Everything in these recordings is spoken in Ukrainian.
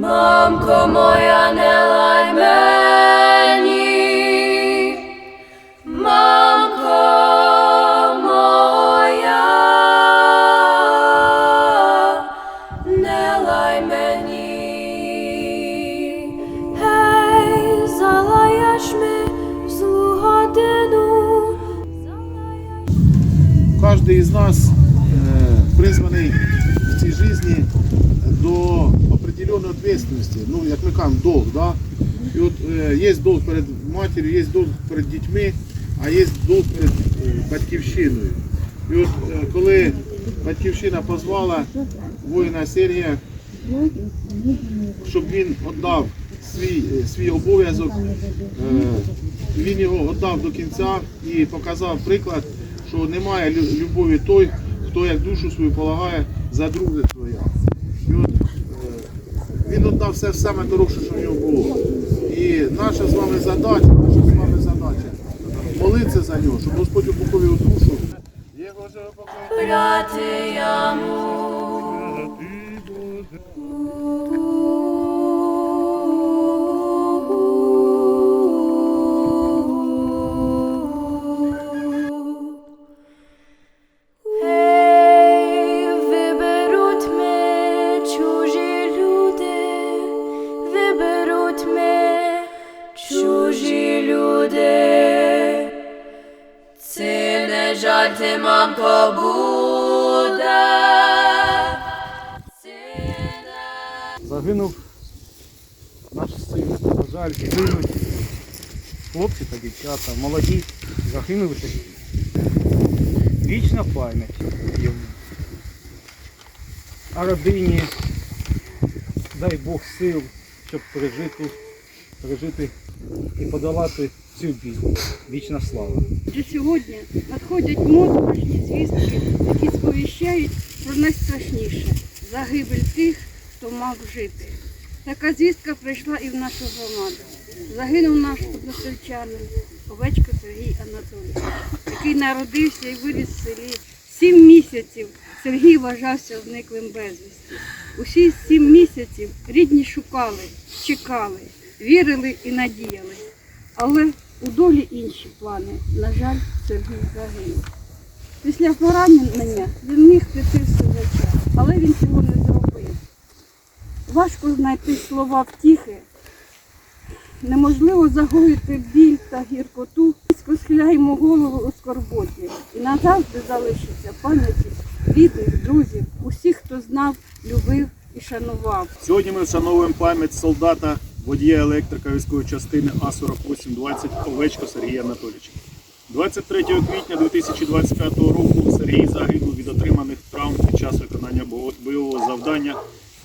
Mamko moja Кожен із нас е, призваний в цій житті до определенної відповідальності. Ну, як ми кажемо, долг. Да? І от е, є долг перед матір'ю, є долг перед дітьми, а є долг перед е, батьківщиною. І от коли батьківщина позвала воїна Сергія, щоб він віддав свій, свій обов'язок, він його віддав до кінця і показав приклад, що немає любові той, хто як душу свою полагає за друге своє. І от, е, він віддав все саме дорогше, що в нього було. І наша з вами задача, наша з вами задача молитися за нього, щоб Господь упокоїв душу. Його же упокоїв. Жаль, ти, мамко, буде. Загинув наш син. На жаль, гинуть хлопці та дівчата, молоді, загинули. Вічна пам'ять йому. А родині дай Бог сил, щоб пережити, пережити і подолати цю біль. Вічна слава. Вже сьогодні надходять моторошні звістки, які сповіщають про найстрашніше загибель тих, хто мав жити. Така звістка прийшла і в нашу громаду. Загинув наш односельчанин Овечко Сергій Анатолійович, який народився і виріс в селі. Сім місяців Сергій вважався зниклим безвісті. Усі сім місяців рідні шукали, чекали, вірили і надіялись. Але у долі інші плани. На жаль, Сергій загинув. Після поранення він міг піти в СЗЧ, але він цього не зробив. Важко знайти слова втіхи. Неможливо загоїти біль та гіркоту. Схиляємо голову у скорботі і назавжди залишиться пам'яті рідних, друзів, усіх, хто знав, любив і шанував. Сьогодні ми вшановуємо пам'ять солдата, водія електрика військової частини А4820 Овечко Сергія Анатолійовича. 23 квітня 2025 року Сергій загинув від отриманих травм під час виконання бойового завдання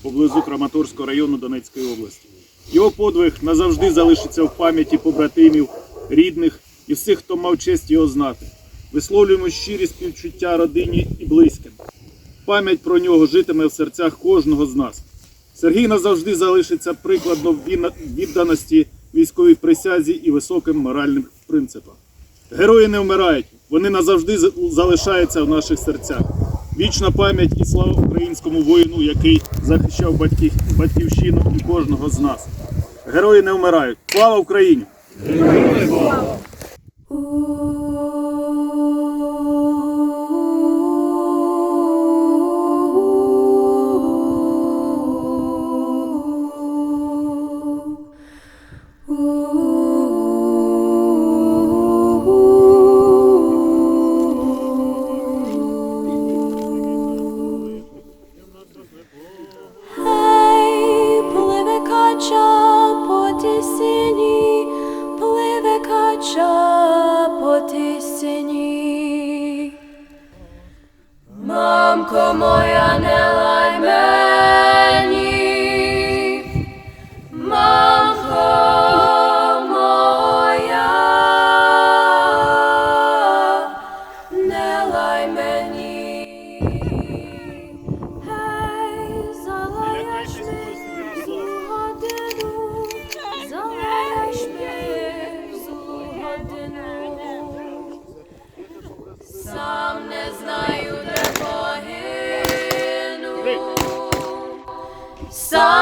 поблизу Краматорського району Донецької області. Його подвиг назавжди залишиться в пам'яті побратимів, рідних і всіх, хто мав честь його знати. Висловлюємо щирі співчуття родині і близьким. Пам'ять про нього житиме в серцях кожного з нас. Сергій назавжди залишиться прикладом він- відданості військовій присязі і високим моральним принципам. Герої не вмирають, вони назавжди залишаються в наших серцях. Вічна пам'ять і слава українському воїну, який захищав батьків, батьківщину і кожного з нас. Герої не вмирають. Слава Україні! Гей, пливе кача по тісині. Мамко моя, не song.